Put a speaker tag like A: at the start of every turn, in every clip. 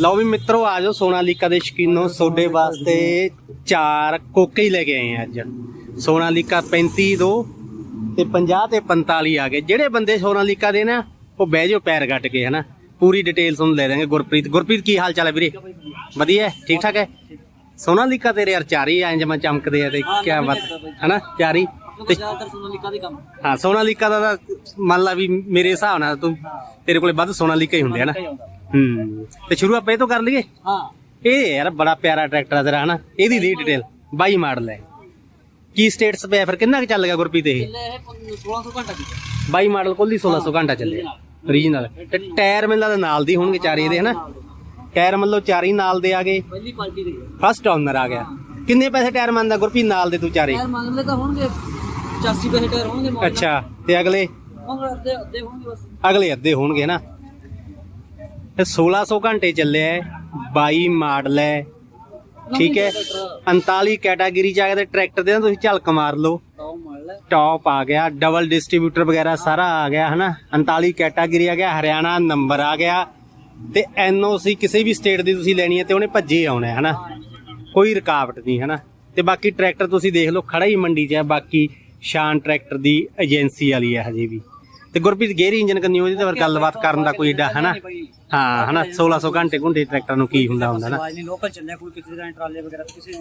A: ਲਓ ਵੀ ਮਿੱਤਰੋ ਆ ਜਾਓ ਸੋਨਾਲੀਕਾ ਦੇ ਸ਼ਕੀਨੋ ਤੁਹਾਡੇ ਵਾਸਤੇ ਚਾਰ ਕੋਕੇ ਹੀ ਲੈ ਕੇ ਆਏ ਆ ਅੱਜ। ਸੋਨਾਲੀਕਾ 35 ਦੋ ਤੇ 50 ਤੇ 45 ਆ ਗਏ। ਜਿਹੜੇ ਬੰਦੇ ਸੋਨਾਲੀਕਾ ਦੇ ਨਾ ਉਹ ਬਹਿ ਜਾਓ ਪੈਰ ਗੱਟ ਕੇ ਹਨਾ? ਪੂਰੀ ਡਿਟੇਲ ਤੁਹਾਨੂੰ ਲੈ ਦਾਂਗੇ ਗੁਰਪ੍ਰੀਤ। ਗੁਰਪ੍ਰੀਤ ਕੀ ਹਾਲ ਚਾਲ ਹੈ ਵੀਰੇ? ਵਧੀਆ? ਠੀਕ ਠਾਕ ਹੈ? ਸੋਨਾਲੀਕਾ ਤੇਰੇ ਯਾਰ ਚਾਰ ਐਂ ਜਮਾ ਚਮਕਦੇ ਆ ਤੇ ਕੀ ਬਾਤ ਹਨਾ? ਚਾਰ ਤੇ
B: ਜ਼ਿਆਦਾਤਰ ਸੋਨਾਲੀਕਾ ਦੇ ਕੰਮ
A: ਹਾਂ ਸੋਨਾਲੀਕਾ ਦਾ ਮੰਨ ਲਾ ਵੀ ਮੇਰੇ ਹਿਸਾਬ ਨਾਲ ਤੂੰ ਤੇਰੇ ਕੋਲੇ ਵੱਧ ਸੋਨਾਲੀਕਾ ਹੀ ਹੁੰਦੇ ਹਨਾ ਹੂੰ। ਤੇ ਸ਼ੁਰੂ ਆਪਾਂ ਇਹ ਤੋਂ ਕਰ ਲਈਏ?
B: ਹਾਂ।
A: ਇਹ ਯਾਰ ਬੜਾ ਪਿਆਰਾ ਟਰੈਕਟਰ ਆ ਤੇਰਾ ਹਨਾ? ਇਹਦੀ ਦੇ ਡਿਟੇਲ 22 ਮਾਡਲ ਹੈ। ਕੀ ਸਟੇਟਸ ਪਿਆ? ਫਿਰ ਕਿੰਨਾ ਕੁ ਚੱਲ ਗਿਆ ਗੁਰਪ੍ਰੀਤ ਇਹ?
B: ਲੈ ਇਹ 1600 ਘੰਟਾ ਕੀਤਾ
A: 22 ਮਾਡਲ ਕੋਲੀ 1600 ਘੰਟਾ ਚੱਲਿਆ। ਓਰੀਜਨਲ ਤੇ ਟਾਇਰ ਮੈਨੂੰ ਲੱਗਦਾ ਨਾਲ ਦੀ ਹੋਣਗੇ ਚਾਰੇ ਇਹਦੇ ਹਨਾ? ਟਾਇਰ ਮੰਨ ਲਓ ਚਾਰੇ ਹੀ ਨਾਲ ਦੇ ਆ ਗਏ।
B: ਪਹਿਲੀ ਪਾਰਟੀ ਦੇ
A: ਫਸਟ ਓਨਰ ਆ ਗਿਆ। ਕਿੰਨੇ ਪੈਸੇ ਟਾਇਰ ਮੰਨਦਾ ਗੁਰਪ੍ਰੀਤ ਨਾਲ ਦੇ ਤੂੰ ਚਾਰੇ?
B: ਯਾਰ ਮੰਨ ਲੈ ਤਾਂ ਹੋਣਗੇ 85 ਪੈਸੇ ਟਾਇਰ ਹੋਣਗੇ
A: ਅੱਛਾ ਤੇ ਅਗਲੇ?
B: ਹੋਣਗੇ ਅੱਧੇ ਅੱਧੇ ਹੋਣਗੇ ਬਸ।
A: ਅਗਲੇ ਅੱਧੇ ਹੋਣਗੇ ਨਾ ਇਹ 1600 ਘੰਟੇ ਚੱਲਿਆ ਹੈ 22 ਮਾਡਲ ਹੈ ਠੀਕ ਹੈ 39 ਕੈਟਾਗਰੀ ਚ ਆ ਗਿਆ ਤੇ ਟਰੈਕਟਰ ਦੇ ਨਾ ਤੁਸੀਂ ਝਲਕ ਮਾਰ ਲਓ।
B: ਮਾਡਲ ਹੈ
A: ਟੌਪ ਆ ਗਿਆ ਡਬਲ ਡਿਸਟ੍ਰੀਬਿਊਟਰ ਵਗੈਰਾ ਸਾਰਾ ਆ ਗਿਆ, ਹਨਾ? 39 ਕੈਟਾਗਰੀ ਆ ਗਿਆ, ਹਰਿਆਣਾ ਨੰਬਰ ਆ ਗਿਆ, ਤੇ ਐਨਓਸੀ ਕਿਸੇ ਵੀ ਸਟੇਟ ਦੀ ਤੁਸੀਂ ਲੈਣੀ ਹੈ ਤੇ ਉਹਨੇ ਭੱਜੇ ਆਉਣਾ ਹੈ ਹਨਾ? ਕੋਈ ਰੁਕਾਵਟ ਨਹੀਂ, ਹਨਾ? ਤੇ ਬਾਕੀ ਟਰੈਕਟਰ ਤੁਸੀਂ ਦੇਖ ਲਓ ਖੜਾ ਹੀ ਮੰਡੀ 'ਚ ਹੈ ਬਾਕੀ ਸ਼ਾਨ ਟਰੈਕਟਰ ਦੀ ਏਜੰਸੀ ਵਾਲੀ ਹੈ ਹਜੇ ਵੀ। ਤੇ ਗੁਰਪ੍ਰੀਤ ਗੇਰੀ ਇੰਜਨ ਕੰਨੀ ਉਹਦੀ ਤਾਂ ਫਿਰ ਗੱਲਬਾਤ ਕਰਨ ਦਾ ਕੋਈ ਏਡਾ ਹਨਾ? ਹਾਂ ਹਨਾ 1600 ਘੰਟੇ ਘੁੰਟੇ ਟਰੈਕਟਰ ਨੂੰ ਕੀ ਹੁੰਦਾ ਹੁੰਦਾ ਨਾ।
B: ਆਵਾਜ਼ ਨਹੀਂ ਲੋਕਲ ਚੱਲਿਆ ਕੋਈ ਕਿਸੇ ਦਾ ਟਰਾਲੇ ਵਗੈਰਾ ਕਿਸੇ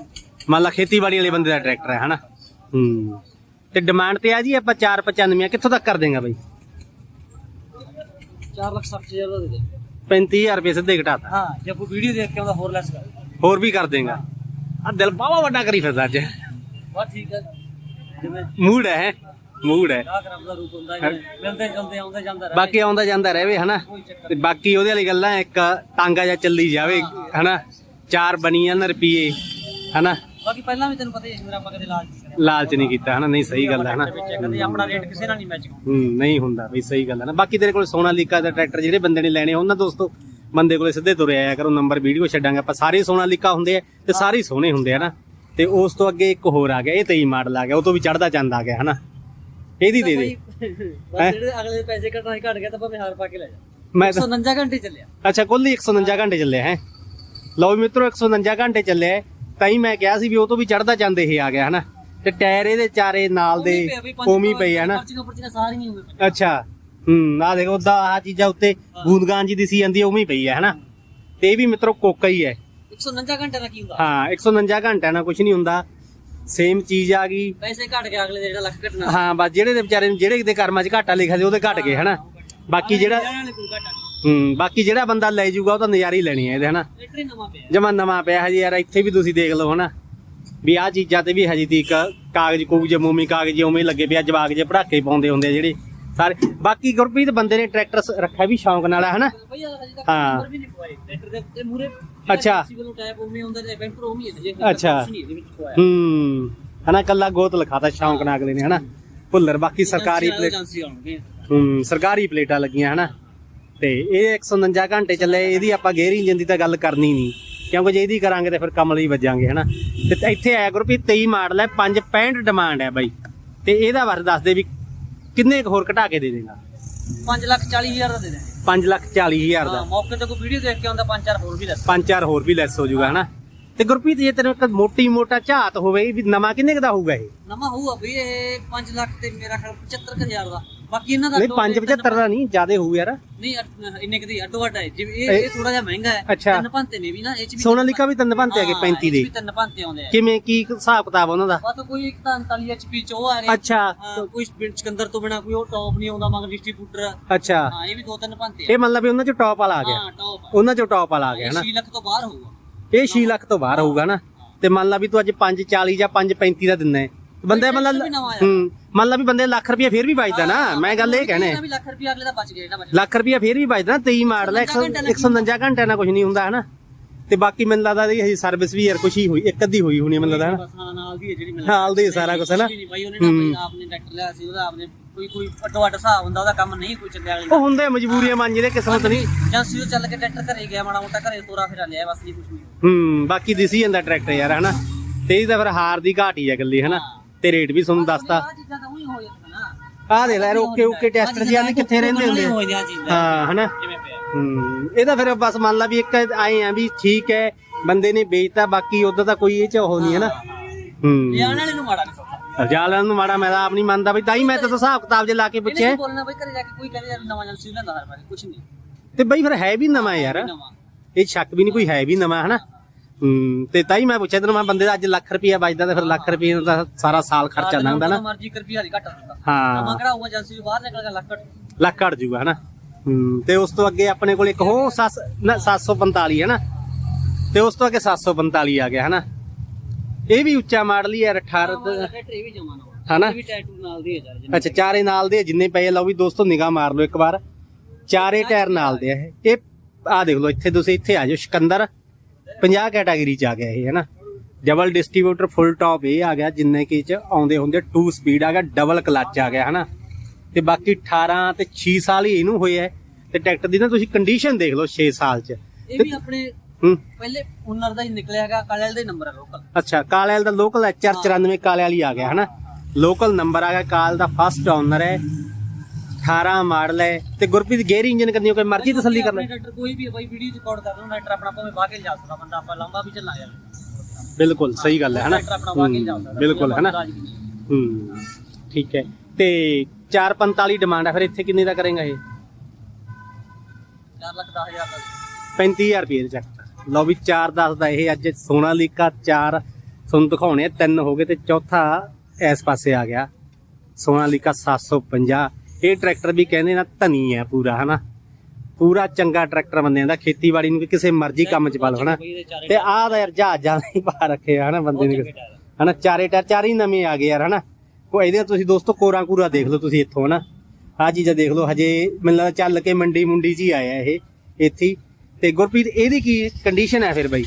A: ਮੰਨ ਲਾ ਖੇਤੀਬਾੜੀ ਵਾਲੇ ਬੰਦੇ ਦਾ ਟਰੈਕਟਰ ਹੈ ਹਨਾ? ਹੂੰ। ਤੇ ਡਿਮਾਂਡ ਤੇ ਆ ਜੀ ਆਪਾਂ 495 ਕਿੱਥੋਂ ਤੱਕ ਕਰ ਦੇਗਾ ਬਾਈ?
B: 4 ਲੱਖ 60 ਹਜ਼ਾਰ ਦਾ ਦੇ ਦੇ।
A: 35000 ਰੁਪਏ ਸਿੱਧੇ ਘਟਾਤਾ
B: ਹਾਂ ਜੇ ਕੋਈ ਵੀਡੀਓ ਦੇਖ ਕੇ ਆਉਂਦਾ ਹੋਰ ਲੈਸ ਕਰ
A: ਹੋਰ ਵੀ ਕਰ ਦੇਗਾ। ਆ ਦਿਲ ਬਾਵਾ ਵੱਡਾ ਕਰੀ ਫਿਰਦਾ ਅੱਜ।
B: ਬਸ ਠੀਕ ਹੈ।
A: ਮੂਡ ਹੈ। ਮੂਡ ਹੈ।
B: ਗਾਹਕ ਰੱਬ ਦਾ ਰੂਪ ਹੁੰਦਾ ਹੈ ਮਿਲਦੇ ਜਾਂਦੇ ਆਉਂਦੇ ਜਾਂਦਾ ਰਹੇ।
A: ਬਾਕੀ ਆਉਂਦਾ ਜਾਂਦਾ ਰਹੇ ਹਨਾ? ਤੇ ਬਾਕੀ ਉਹਦੇ ਵਾਲੀ ਗੱਲਾਂ ਇੱਕ ਟਾਂਗਾ ਜਾਂ ਚੱਲੀ ਜਾਵੇ ਹਨਾ? ਚਾਰ ਬਣੀ ਜਾਣ ਰੁਪਏ ਹਨਾ?
B: ਬਾਕੀ ਪਹਿਲਾਂ ਵੀ ਤੈਨੂੰ ਪਤਾ ਹੀ ਹੈ ਮੇਰਾ ਆਪਾਂ ਕਦੇ ਲਾਲਚ
A: ਲਾਲਚ ਨਹੀਂ ਕੀਤਾ ਹਨਾ? ਨਹੀਂ ਸਹੀ ਗੱਲ ਹੈ ਹਨਾ?
B: ਕਦੇ ਆਪਣਾ ਰੇਟ ਕਿਸੇ ਨਾਲ ਨਹੀਂ ਮੈਚ ਹੁੰਦਾ।
A: ਨਹੀਂ ਹੁੰਦਾ ਬਈ ਸਹੀ ਗੱਲ ਹੈ ਨਾ। ਬਾਕੀ ਤੇਰੇ ਕੋਲ ਸੋਨਾਲੀਕਾ ਦਾ ਟਰੈਕਟਰ ਜਿਹੜੇ ਬੰਦੇ ਨੇ ਲੈਣੇ ਉਹਨਾਂ ਦੋਸਤੋ ਬੰਦੇ ਕੋਲੇ ਸਿੱਧੇ ਤੁਰੇ ਆਇਆ ਕਰੋ ਨੰਬਰ ਵੀਡੀਓ ਛੱਡਾਂਗੇ। ਆਪਾਂ ਸਾਰੇ ਸੋਨਾਲੀਕਾ ਹੁੰਦੇ ਆ ਤੇ ਸਾਰੇ ਸੋਹਣੇ ਹੁੰਦੇ ਆ ਨਾ। ਤੇ ਉਸ ਤੋਂ ਅੱਗੇ ਇੱਕ ਹੋਰ ਆ ਗਿਆ ਇਹ 23 ਮਾਡਲ ਆ ਗਿਆ ਉਹ ਤੋਂ ਵੀ ਚੜਦਾ ਚੰਦ ਆ ਗਿਆ ਹਨਾ? ਇਹਦੀ ਦੇ ਦੇ।
B: ਬਸ ਜਿਹੜੇ ਅਗਲੇ ਪੈਸੇ ਕੱਢਣਾ ਘਟ ਗਿਆ ਤਾਂ ਭਾਵੇਂ ਹਾਰ ਪਾ ਕੇ ਲੈ ਜਾ।
A: ਮੈਂ ਤਾਂ
B: 149 ਘੰਟੇ ਚੱਲਿਆ।
A: ਅੱਛਾ ਕੁੱਲ ਹੀ 149 ਘੰਟੇ ਚੱਲਿਆ ਹੈ? ਲਓ ਵੀ ਮਿੱਤਰੋ 149 ਘੰਟੇ ਚੱਲਿਆ ਹੈ। ਤਾਂ ਹੀ ਮੈਂ ਕਿਹਾ ਸੀ ਵੀ ਉਹ ਤੋਂ ਵੀ ਚੜਦਾ ਚੰਦ ਇਹ ਆ ਗਿਆ ਹਨਾ? ਤੇ ਟਾਇਰ ਇਹਦੇ ਚਾਰੇ ਨਾਲ ਦੇ ਉਮੀ ਪਈ ਹੈ ਨਾ ਅੱਛਾ ਹੂੰ ਆ ਦੇਖੋ ਉਦਾਂ ਆਹ ਚੀਜ਼ਾਂ ਉੱਤੇ ਗੂੰਦਗਾਨ ਜੀ ਦਿਸੀ ਜਾਂਦੀ ਹੈ ਉਵੇਂ ਹੀ ਪਈ ਹੈ ਹਨਾ? ਤੇ ਇਹ ਵੀ ਮਿੱਤਰੋ ਕੋਕਾ ਹੀ ਹੈ।
B: 149 ਘੰਟੇ ਦਾ ਕੀ ਹੁੰਦਾ?
A: ਹਾਂ 149 ਘੰਟਿਆਂ ਨਾਲ ਕੁਝ ਨਹੀਂ ਹੁੰਦਾ। ਸੇਮ ਚੀਜ਼ ਆ ਗਈ।
B: ਪੈਸੇ ਘਟ ਗਿਆ ਅਗਲੇ ਦੇ ਜਿਹੜਾ ਲੱਖ ਘਟਣਾ।
A: ਹਾਂ ਬਸ ਜਿਹੜੇ ਦੇ ਵਿਚਾਰੇ ਨੂੰ ਜਿਹੜੇ ਦੇ ਕਰਮਾਂ 'ਚ ਘਾਟਾ ਲਿਖਿਆ ਸੀ ਉਹਦੇ ਘਟ ਗਏ ਹਨਾ? ਬਾਕੀ ਜਿਹੜਾ ਹੂੰ ਬਾਕੀ ਜਿਹੜਾ ਬੰਦਾ ਲੈ ਜਾਊਗਾ ਉਹ ਤਾਂ ਨਜ਼ਾਰੇ ਲੈਣੀ ਹੈ ਇਹਦੇ ਹਨਾ? ਜਮਾ ਨਵਾਂ ਪਿਆ ਹਜੇ ਯਾਰ ਇੱਥੇ ਵੀ ਤੁਸੀਂ ਦੇਖ ਲਓ ਹਨਾ? ਵੀ ਆਹ ਚੀਜ਼ਾਂ ਤੇ ਵੀ ਹਜੇ ਤੀਕ ਕਾਗਜ਼ ਕੂਗਜ਼ ਮੂਮੀ ਕਾਗਜ਼ ਉਵੇਂ ਲੱਗੇ ਪਿਆ ਜਵਾਕ ਜੇ ਪੜਾਕੇ ਪਾਉਂਦੇ ਹੁੰਦੇ ਆ ਜਿਹੜੇ। ਸਾਰੇ ਬਾਕੀ ਗੁਰਪ੍ਰੀਤ ਬੰਦੇ ਨੇ ਟਰੈਕਟਰ ਸ- ਰੱਖਿਆ ਵੀ ਸ਼ੌਂਕ ਨਾਲ ਆ ਹਨਾ? ਹਾਂ। ਅੱਛਾ।
B: ਹੀ ਹੈ
A: ਅੱਛਾ। ਹੂੰ। ਹਨਾ ਕੱਲਾ ਗੋਤ ਲਿਖਾਤਾ ਸ਼ੌਂਕ ਨਾਲ ਅਗਲੇ ਨੇ ਹਨਾ? ਭੁੱਲਰ ਬਾਕੀ ਸਰਕਾਰੀ ਪਲੇਟ ਹੂੰ ਸਰਕਾਰੀ ਪਲੇਟਾਂ ਲੱਗੀਆਂ ਹਨਾ? ਤੇ ਇਹ 149 ਘੰਟੇ ਚੱਲੇ ਇਹਦੀ ਆਪਾਂ ਗੇਅਰ ਇੰਜਨ ਦੀ ਤਾਂ ਗੱਲ ਕਰਨੀ ਨਹੀਂ। ਕਿਉਂਕਿ ਜੇ ਇਹਦੀ ਕਰਾਂਗੇ ਤੇ ਫਿਰ ਕੰਮ ਲਈ ਵੱਜਾਂਗੇ ਹਨਾ? ਤੇ ਇੱਥੇ ਆਇਆ ਵੀ 23 ਮਾਡਲ ਹੈ 565 ਡਿਮਾਂਡ ਹੈ ਬਾਈ। ਤੇ ਇਹਦਾ ਬਾਰੇ ਦੱਸ ਦੇ ਵੀ ਕਿੰਨੇ ਕੁ ਹੋਰ ਘਟਾ ਕੇ ਦੇ ਦੇਗਾ
B: 5 ਲੱਖ 40 ਹਜ਼ਾਰ ਦਾ ਦੇ ਦੇ
A: 5 ਲੱਖ 40 ਹਜ਼ਾਰ ਦਾ।
B: ਹਾਂ ਮੌਕੇ ਤੇ ਕੋਈ ਵੀਡੀਓ ਦੇਖ ਕੇ ਆਉਂਦਾ ਪੰਜ ਚਾਰ ਹੋਰ ਵੀ ਦੱਸ
A: ਪੰਜ ਚਾਰ ਹੋਰ ਵੀ ਲੈਸ ਹੋ ਜਾਊਗਾ ਹਨਾ? ਤੇ ਗੁਰਪ੍ਰੀਤ ਜੇ ਤੈਨੂੰ ਇੱਕ ਮੋਟੀ ਮੋਟਾ ਝਾਤ ਹੋਵੇ ਵੀ ਨਵਾਂ ਕਿੰਨੇ ਕੁ ਦਾ ਹੋਊਗਾ ਇਹ?
B: ਨਵਾਂ ਹੋਊਗਾ ਵੀ ਇਹ 5 ਲੱਖ ਤੇ ਮੇਰਾ ਖਿਆਲ 75 ਹਜ਼ਾਰ ਦਾ। ਬਾਕੀ ਇਹਨਾਂ ਦਾ
A: ਨਹੀਂ
B: ਦੋ-
A: 575 ਦਾ ਨਹੀਂ ਜ਼ਿਆਦੇ ਹੋਊ ਯਾਰ।
B: ਨਹੀਂ ਅੱਠ- ਇੰਨੇ ਕਦੀ ਅੱਡੋ ਅੱਡ ਹੈ ਜਿਵੇਂ ਇਹ ਥੋੜਾ ਜਿਹਾ ਮਹਿੰਗਾ ਹੈ।
A: ਅੱਛਾ।
B: ਤਿੰਨ ਭਾਂਤੇ ਨੇ ਵੀ ਨਾ ਇਹ ਚ ਵੀ
A: ਸੋਨਾਲੀਕਾ ਵੀ ਤਿੰਨ ਬੰਤੇ ਹੈਗੇ
B: ਹਾਂ,
A: 35
B: ਇਹ 'ਚ
A: ਦੇ।
B: ਤਿੰਨ ਭਾਂਤੇ ਆਉਂਦੇ ਆ।
A: ਕਿਵੇਂ ਕੀ ਹਿਸਾਬ ਕਿਤਾਬ ਉਹਨਾਂ ਦਾ?
B: ਬਸ ਕੋਈ ਇੱਕ ਤਾਂ 39 ਐਚਪੀ ਚ ਉਹ ਆ ਰਿਹਾ
A: ਅੱਛਾ।
B: ਹਾਂ, ਕੋਈ ਸਿਕੰਦਰ ਤੋਂ ਬਿਨਾ ਕੋਈ ਉਹ ਟੌਪ ਨਹੀਂ ਆਉਂਦਾ ਮਗਰ ਡਿਸਟ੍ਰੀਬਿਊਟਰ
A: ਅੱਛਾ।
B: ਹਾਂ ਇਹ ਵੀ ਦੋ ਤਿੰਨ ਭਾਂਤੇ
A: ਇਹ ਮਤਲਬ ਵੀ ਉਹਨਾਂ ਚ ਟੌਪ ਵਾਲਾ ਆ ਗਿਆ।
B: ਹਾਂ ਟੌਪ
A: ਉਹਨਾਂ ਚੋਂ ਟੌਪ ਵਾਲਾ ਆ ਗਿਆ ਹਨਾ?
B: 6 ਲੱਖ ਤੋਂ ਬਾਹਰ ਹੋਊਗਾ।
A: ਇਹ 6 ਲੱਖ ਤੋਂ ਬਾਹਰ ਹੋਊਗਾ ਨਾ। ਤੇ ਮੰਨ ਲਾ ਵੀ ਤੂੰ ਅੱਜ 540 ਜਾਂ 535 ਦਾ ਦਿੰਦਾ ਹੈ। ਬੰਦੇ ਮੰਨ ਲਾ
B: ਵੀ ਨਵਾਂ ਆਇਆ।
A: ਹੂੰ। ਮੰਨ ਲਾ ਵੀ ਬੰਦੇ ਲੱਖ ਰੁਪਏ ਫੇਰ ਵੀ ਬਚਦਾ ਨਾ ਮੈਂ ਗੱਲ ਇਹ ਕਹਿਣਾ।
B: ਇਹਦਾ ਵੀ ਲੱਖ ਰੁਪਏ ਅਗਲੇ ਦਾ ਬਚ ਗਿਆ ਜਿਹੜਾ ਬਚ
A: ਲੱਖ ਰੁਪਏ ਫੇਰ ਵੀ ਬਚਦਾ 23 ਮਾਡਲ 149 ਘੰਟਿਆਂ ਨਾਲ ਕੁਝ ਨਹੀਂ ਹੁੰਦਾ ਹਨਾ? ਤੇ ਬਾਕੀ ਮੈਨੂੰ ਲੱਗਦਾ ਇਹ ਹਜੇ ਸਰਵਿਸ ਵੀ ਯਾਰ ਕੁਛ ਹੀ ਹੋਈ ਇੱਕ ਅੱਧੀ ਹੋਈ ਹੋਣੀ ਮੈਨੂੰ ਲੱਗਦਾ ਹਨਾ?
B: ਬਸ ਹਾਂ ਨਾਲ ਦੀ ਹੈ ਜਿਹੜੀ ਮੈਨੂੰ
A: ਨਾਲ ਦੀ ਸਾਰਾ ਕੁਛ ਹੈ ਨਾ
B: ਨਹੀਂ ਬਾਈ ਉਹਨੇ ਨਾ ਬਾਈ ਆਪਨੇ ਟਰੈਕਟਰ ਲਿਆ ਸੀ ਉਹਦਾ ਆਪਨੇ ਕੋਈ ਕੋਈ ਅੱਡੋ ਅੱਡ ਹਿਸਾਬ ਹੁੰਦਾ ਉਹਦਾ ਕੰਮ ਨਹੀਂ ਕੋਈ ਚੱਲਿਆ ਅਗਲੇ
A: ਉਹ ਹੁੰਦੇ ਮਜਬੂਰੀਆਂ ਮੰਨ ਜਿਹਦੇ ਕਿਸਮਤ ਨਹੀਂ।
B: ਏਜੰਸੀ ਤੋਂ ਚੱਲ ਕੇ ਟਰੈਕਟਰ ਘਰੇ ਗਿਆ ਮਾੜਾ ਮੋਟਾ ਘਰੇ ਤੋਰਾ ਫੇਰਾ ਲਿਆ ਬਸ ਨਹੀਂ ਕੁਝ ਨਹੀਂ
A: ਹੂੰ ਬਾਕੀ ਦਿਸੀ ਜਾਂਦਾ ਟਰੈਕਟਰ ਯਾਰ ਹਨਾ? ਤੇ ਇਹ ਤਾਂ ਫਿਰ ਹਾਰ ਦੀ ਘਾਟ ਹੀ ਆ ਇਕੱਲੀ ਹਨਾ? ਤੇ ਰੇਟ ਵੀ ਤੁਹਾਨੂੰ ਦੱਸਤਾ।
B: ਆਹ ਚੀਜ਼ਾਂ ਤਾਂ ਉਹੀ ਹੋ ਜਾਂਦੀਆਂ ਨਾ।
A: ਆਹ ਦੇ ਲੈ ਓਕੇ ਓਕੇ ਟੈਸਟਰ ਜੀ ਆਨੇ ਕਿੱਥੇ ਰਹਿੰਦੇ ਹੁੰਦੇ? ਆ?
B: ਹੋ ਜਾਂਦੀਆਂ ਚੀਜ਼ਾਂ।
A: ਹਾਂ ਹਨਾ?
B: ਜਿਵੇਂ ਪਿਆ?
A: ਹੂੰ ਇਹਦਾ ਫਿਰ ਬਸ ਮੰਨ ਲਾ ਵੀ ਇੱਕ ਆਏ ਆ ਵੀ ਠੀਕ ਹੈ ਬੰਦੇ ਨੇ ਵੇਚਤਾ ਬਾਕੀ ਉਧਰ ਤਾਂ ਕੋਈ ਇਹ ਚ ਉਹ ਨਹੀਂ ਹੈ ਨਾ। ਹੂੰ
B: ਵਾਲੇ ਨੂੰ ਮਾੜਾ ਨਹੀਂ ਸੌਖਾ।
A: ਰਜਾਲਾਂ ਨੂੰ ਮਾੜਾ ਮੈਂ ਤਾਂ ਆਪ ਨਹੀਂ ਮੰਨਦਾ ਬਈ ਤਾਂ ਹੀ ਮੈਂ ਤਾਂ ਹਿਸਾਬ ਕਿਤਾਬ ਜੇ ਲਾ ਕੇ
B: ਇਹਨੇ
A: ਪੁੱਛਿਆ।
B: ਕੀ ਬੋਲਣਾ ਬਈ ਘਰੇ ਜਾ ਕੇ ਕੋਈ ਕਹੇ ਯਾਰ ਨਵਾਂ ਏਜੰਸੀ ਲੈਂਦਾ ਹਰ ਵਾਰੀ ਕੁਝ ਨਹੀਂ।
A: ਤੇ ਬਈ ਫਿਰ ਹੈ ਵੀ ਨਵਾਂ ਯਾਰ।
B: ਨਵਾਂ।
A: ਇਹ ਸ਼ੱਕ ਵੀ ਨਹੀਂ ਕੋਈ ਹੈ ਵੀ ਨਵਾਂ ਹਨਾ? ਹੂੰ ਤੇ ਤਾਂ ਹੀ ਮੈਂ ਪੁੱਛਿਆ ਤੈਨੂੰ ਮੈਂ ਬੰਦੇ ਦਾ ਅੱਜ ਲੱਖ ਰੁਪਿਆ ਬਚਦਾ ਤੇ ਫਿਰ ਲੱਖ ਰੁਪਏ ਦਾ ਸਾਰਾ ਸਾਲ ਖਰਚਾ ਲੰਘਦਾ ਨਾ।
B: ਮਰਜ਼ੀ ਕਰ ਵੀ ਹਾਲੀ ਘੱਟ ਹੁੰਦਾ।
A: ਹਾਂ।
B: ਕਿਹੜਾ ਹੋਊਗਾ ਏਜੰਸੀ ਬਾਹਰ ਨਿਕਲ ਗਿਆ ਲੱਖ ਘੱਟ।
A: ਲੱਖ ਘਟ ਜੂਗਾ ਹਨਾ? ਹੂੰ ਤੇ ਉਸ ਤੋਂ ਅੱਗੇ ਆਪਣੇ ਕੋਲ ਇੱਕ ਹੋ ਸੱਸ ਨਾ 745 ਹੈ ਨਾ ਤੇ ਉਸ ਤੋਂ ਅੱਗੇ 745 ਆ ਗਿਆ ਹਨਾ? ਇਹ ਵੀ ਉੱਚਾ ਮਾਡਲ ਹੀ ਯਾਰ 18 ਦਾ-
B: ਟਰੈਕਟਰ ਇਹ ਵੀ
A: ਹਨਾ?
B: ਵੀ ਟੈਟੂ ਨਾਲ ਦੀ ਹੈ ਯਾਰ ਜਿੰਨੇ
A: ਅੱਛਾ ਚਾਰੇ ਨਾਲ ਦੇ ਜਿੰਨੇ ਪਏ ਲਓ ਵੀ ਦੋਸਤੋ ਨਿਗਾਹ ਮਾਰ ਲਓ ਇੱਕ ਵਾਰ। ਚਾਰੇ ਟਾਇਰ ਨਾਲ ਦੇ ਇਹ। ਆ ਦੇਖ ਲਓ ਇੱਥੇ ਤੁਸੀਂ ਇੱਥੇ ਆ ਜਾਓ ਸਿਕੰਦਰ। 50 ਕੈਟਾਗਰੀ ਚ ਆ ਗਿਆ ਇਹ ਹੈ ਨਾ ਡਬਲ ਡਿਸਟ੍ਰੀਬਿਊਟਰ ਫੁੱਲ ਟਾਪ ਇਹ ਆ ਗਿਆ ਜਿੰਨੇ ਕੀ ਚ ਆਉਂਦੇ ਹੁੰਦੇ 2 ਸਪੀਡ ਆ ਗਿਆ ਡਬਲ ਕਲੱਚ ਆ ਗਿਆ ਹਨਾ? ਤੇ ਬਾਕੀ 18 ਤੇ 6 ਸਾਲ ਹੀ ਇਹਨੂੰ ਹੋਏ ਆ। ਤੇ ਟਰੈਕਟਰ ਦੀ ਨਾ ਤੁਸੀਂ ਕੰਡੀਸ਼ਨ ਦੇਖ ਲਓ 6 ਸਾਲ ਚ।
B: ਇਹ ਵੀ ਆਪਣੇ ਪਹਿਲੇ ਓਨਰ ਦਾ ਹੀ ਨਿਕਲਿਆ ਹੈਗਾ ਕਾਲੇ ਦਾ ਨੰਬਰ ਹੈ ਲੋਕਲ
A: ਅੱਛਾ ਕਾਲੇ ਵਾਲੇ ਦਾ ਲੋਕਲ ਐਚਆਰ 94 ਕਾਲੇ ਵਾਲੀ ਆ ਗਿਆ ਹਨਾ? ਲੋਕਲ ਨੰਬਰ ਆ ਗਿਆ ਕਾਲ ਦਾ ਫਸਟ ਓਨਰ ਹੈ। 18 ਮਾਡਲ ਹੈ ਤੇ ਗੁਰਪ੍ਰੀਤ ਗੇਅਰ ਇੰਜਨ ਕਰਨੀ ਕੋਈ ਮਰਜ਼ੀ ਤਸੱਲੀ ਕਰ ਲੈ।
B: ਟਰੈਕਟਰ ਕੋਈ ਵੀ ਹੈ ਬਾਈ ਵੀਡੀਓ ਰਿਕਾਰਡ ਕਰ ਲਓ ਟਰੈਕਟਰ ਆਪਣਾ ਭਾਵੇਂ ਕੇ ਲਿਜਾ ਸਕਦਾ ਬੰਦਾ ਆਪਾਂ ਲੰਬਾ ਵੀ ਚੱਲਣਾ ਯਾਰ
A: ਬਿਲਕੁਲ ਸਹੀ ਗੱਲ ਹੈ ਹਨਾ?
B: ਟਰੈਕਟਰ ਆਪਣਾ ਬਾਹ ਕੇ ਲਿਜਾ ਸਕਦਾ
A: ਹੂੰ, ਬਿਲਕੁਲ ਹਨਾ? ਹੂੰ ਠੀਕ ਹੈ। ਤੇ 445 ਡਿਮਾਂਡ ਹੈ ਫਿਰ ਇੱਥੇ ਕਿੰਨੇ ਦਾ ਕਰੇਗਾ ਇਹ?
B: 4 ਲੱਖ 10 ਹਜ਼ਾਰ ਦਾ
A: 35000 ਰੁਪਏ ਦੇ ਚੱਕ ਲਓ ਵੀ 410 ਦਾ ਇਹ ਅੱਜ ਸੋਨਾਲੀਕਾ 4 ਤੁਹਾਨੂੰ ਦਿਖਾਉਣੇ ਤਿੰਨ ਹੋ ਗਏ ਤੇ ਚੌਥਾ ਇਸ ਪਾਸੇ ਆ ਗਿਆ। ਸੋਨਾਲੀਕਾ 750 ਇਹ ਟਰੈਕਟਰ ਵੀ ਕਹਿੰਦੇ ਨਾ ਧਨੀ ਹੈ ਪੂਰਾ ਹਨਾ? ਪੂਰਾ ਚੰਗਾ ਟਰੈਕਟਰ ਬੰਦਿਆਂ ਦਾ ਖੇਤੀਬਾੜੀ ਨੂੰ ਕਿਸੇ ਮਰਜ਼ੀ ਕੰਮ ਚ ਪਾ ਲਓ ਹਨਾ? ਤੇ ਆਹ ਦਾ ਯਾਰ ਜਹਾਜ਼ਾਂ ਹੀ ਪਾ ਰੱਖੇ ਆ ਹਨਾ ਬੰਦੇ ਨੇ। ਹਨਾ ਚਾਰੇ ਟਾਇਰ ਚਾਰੇ ਹੀ ਨਵੇਂ ਆ ਗਏ ਯਾਰ ਹਨਾ? ਕੋ ਇਹਦੇ ਤੁਸੀਂ ਦੋਸਤੋ ਕੋਰਾ ਕੂਰਾ ਦੇਖ ਲਓ ਤੁਸੀਂ ਇੱਥੋਂ ਹਨਾ? ਆਹ ਚੀਜ਼ਾਂ ਦੇਖ ਲਓ ਹਜੇ ਮੈਨੂੰ ਲੱਗਦਾ ਚੱਲ ਕੇ ਮੰਡੀ ਮੁੰਡੀ 'ਚ ਹੀ ਆਇਆ ਇਹ ਇੱਥੇ। ਤੇ ਗੁਰਪ੍ਰੀਤ ਇਹਦੀ ਕੀ ਕੰਡੀਸ਼ਨ ਹੈ ਫਿਰ ਬਈ?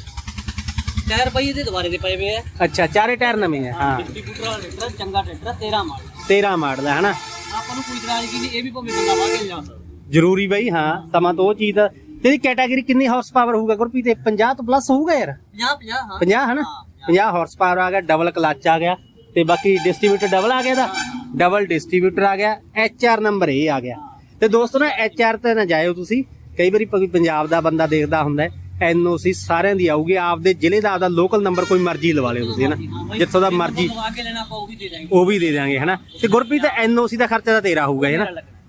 B: ਟਾਇਰ ਬਈ ਇਹਦੇ ਦੁਬਾਰੇ ਦੇ ਪਏ ਹੋਏ ਆ।
A: ਅੱਛਾ ਚਾਰੇ ਟਾਇਰ ਨਵੇਂ ਆ ਹਾਂ
B: ਡਿਸਟ੍ਰੀਬਿਊਟਰ ਵਾਲਾ ਟਰੈਕਟਰ ਚੰਗਾ ਟਰੈਕਟਰ 13 ਮਾਡਲ।
A: 13 ਮਾਡਲ ਹੈ ਹਨਾ?
B: ਆਪਾਂ ਨੂੰ ਕੋਈ ਇਤਰਾਜ਼ ਨਹੀਂ ਇਹ ਵੀ ਭਾਵੇਂ ਬੰਦਾ ਬਾਹ ਕੇ ਲਿਜਾ ਸਕਦਾ।
A: ਜ਼ਰੂਰੀ ਬਈ ਹਾਂ ਸਮਾਂ ਤੋਂ ਉਹ ਚੀਜ਼ ਦਾ। ਤੇ ਇਹਦੀ ਕੈਟਾਗਰੀ ਕਿੰਨੀ ਹਾਰਸ ਪਾਵਰ ਹੋਊਗਾ ਗੁਰਪ੍ਰੀਤ? ਇਹ 50 ਤੋਂ ਪਲੱਸ ਹੋਊਗਾ ਯਾਰ?
B: 50 50 ਹਾਂ।
A: 50 ਹਨਾ? 50 ਹਾਰਸ ਪਾਵਰ ਆ ਗਿਆ ਡਬਲ ਕਲਚ ਆ ਗਿਆ ਤੇ ਬਾਕੀ ਡਿਸਟ੍ਰੀਬਿਊਟਰ ਡਬਲ ਆ ਗਿਆ ਦਾ ਡਬਲ ਡਿਸਟ੍ਰੀਬਿਊਟਰ ਆ ਗਿਆ ਐਚ ਆਰ ਨੰਬਰ ਇਹ ਆ ਗਿਆ। ਤੇ ਦੋਸਤੋ ਨਾ ਐਚ ਆਰ ਤੇ ਨਾ ਜਾਇਓ ਤੁਸੀਂ। ਕਈ ਵਾਰੀ ਪੰਜਾਬ ਦਾ ਬੰਦਾ ਦੇਖਦਾ ਹੁੰਦਾ ਐਨਓਸੀ ਸਾਰਿਆਂ ਦੀ ਆਊਗੀ। ਆਪਦੇ ਜ਼ਿਲ੍ਹੇ ਦਾ ਆਪਦਾ ਲੋਕਲ ਨੰਬਰ ਕੋਈ ਮਰਜ਼ੀ ਲਵਾ ਲਿਓ ਤੁਸੀਂ ਹਨਾ ਜਿੱਥੋਂ ਦਾ ਮਰਜ਼ੀ
B: ਲਵਾ ਕੇ ਲੈਣਾ ਆਪਾਂ ਉਹ ਵੀ ਦੇ ਦਾਂਗੇ
A: ਉਹ ਵੀ ਦੇ ਦਿਆਂਗੇ ਹਨਾ ਤੇ ਗੁਰਪ੍ਰੀਤ ਐਨਓਸੀ ਦਾ ਖਰਚਾ ਤਾਂ ਤੇਰਾ ਹੋਊਗਾ ਹੈ ਨਾ?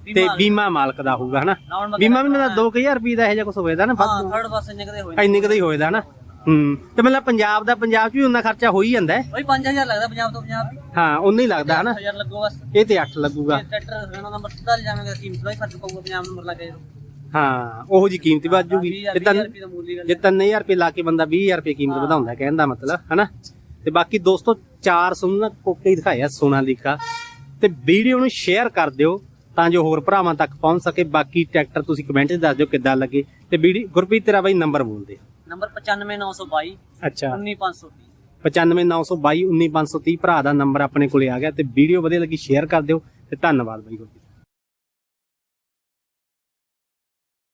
A: ਤੇ ਬੀਮਾ ਮਾਲਕ ਦਾ ਹੋਊਗਾ ਹਨਾ ਬੀਮਾ ਵੀ ਮੇਰਾ 2000 ਰੁਪਏ ਦਾ ਇਹ ਜਿਹਾ ਕੁਝ ਹੋਵੇਦਾ ਨਾ
B: ਹਾਂ ਥਰਡ ਬੱਸ ਇੰਨੇ ਕਦੇ ਹੋਏ
A: ਇੰਨੇ ਕਦੇ ਹੋਏਦਾ ਹਨਾ ਹੂੰ ਤੇ ਮਤਲਬ ਪੰਜਾਬ ਦਾ ਪੰਜਾਬ 'ਚ ਵੀ ਉਹਨਾਂ ਖਰਚਾ ਹੋ ਹੀ ਜਾਂਦਾ ਹੈ?
B: ਬਈ 5000 ਲੱਗਦਾ ਪੰਜਾਬ ਤੋਂ ਪੰਜਾਬ
A: ਹਾਂ ਉਨਾ ਹੀ ਲੱਗਦਾ ਹਨਾ
B: 1000 ਲੱਗੋ ਬਸ।
A: ਇਹ ਤੇ 8 ਲੱਗੂਗਾ।
B: ਟਰੈਕਟਰ ਨੰਬਰ ਸਿੱਧਾ ਲੈ ਜਾਵਾਂਗੇ ਕੀਮਤ ਦਾ ਹੀ ਫ਼ਰਕ ਪਊਗਾ ਪੰਜਾਬ ਨੰਬਰ ਲੱਗੇ
A: ਹਾਂ ਉਹੋ ਜੀ ਕੀਮਤ ਵੱਧ ਜੂਗੀ। ਤੇ ਤਾਂ
B: ਰੁਪਏ ਦਾ ਮੁੱਲ ਹੀ ਗੱਲ
A: ਜੇ 3000 ਰੁਪਏ ਲਾ ਕੇ ਬੰਦਾ 20000 ਰੁਪਏ ਕੀਮਤ ਵਧਾਉਂਦਾ ਕਹਿਣ ਦਾ ਮਤਲਬ ਹਨਾ? ਤੇ ਬਾਕੀ ਦੋਸਤੋ ਚਾਰ ਸੁਣਨਾ ਕੋਕੇ ਦਿਖਾਇਆ ਸੋਨਾਲੀਕਾ ਤੇ ਵੀਡੀਓ ਨੂੰ ਸ਼ੇਅਰ ਕਰ ਦਿਓ ਤਾਂ ਜੋ ਹੋਰ ਭਰਾਵਾਂ ਤੱਕ ਪਹੁੰਚ ਸਕੇ। ਬਾਕੀ ਟਰੈਕਟਰ ਤੁਸੀਂ ਕਮੈਂਟ 'ਚ ਦੱਸ ਦਿਓ ਕਿੱਦਾਂ ਲੱਗੇ। ਤੇ ਵੀਡੀਓ ਗੁਰਪ੍ਰੀਤ ਤੇਰਾ ਬਾਈ ਨੰਬਰ ਬੋਲ ਦੇ
B: ਨੰਬਰ 95922
A: ਅੱਛਾ।
B: 19530
A: 95922 19530 ਭਰਾ ਦਾ ਨੰਬਰ ਆਪਣੇ ਕੋਲੇ ਆ ਗਿਆ। ਤੇ ਵੀਡੀਓ ਵਧੀਆ ਲੱਗੀ ਸ਼ੇਅਰ ਕਰ ਦਿਓ। ਤੇ ਧੰਨਵਾਦ ਬਾਈ ਗੁਰਪ੍ਰੀਤ।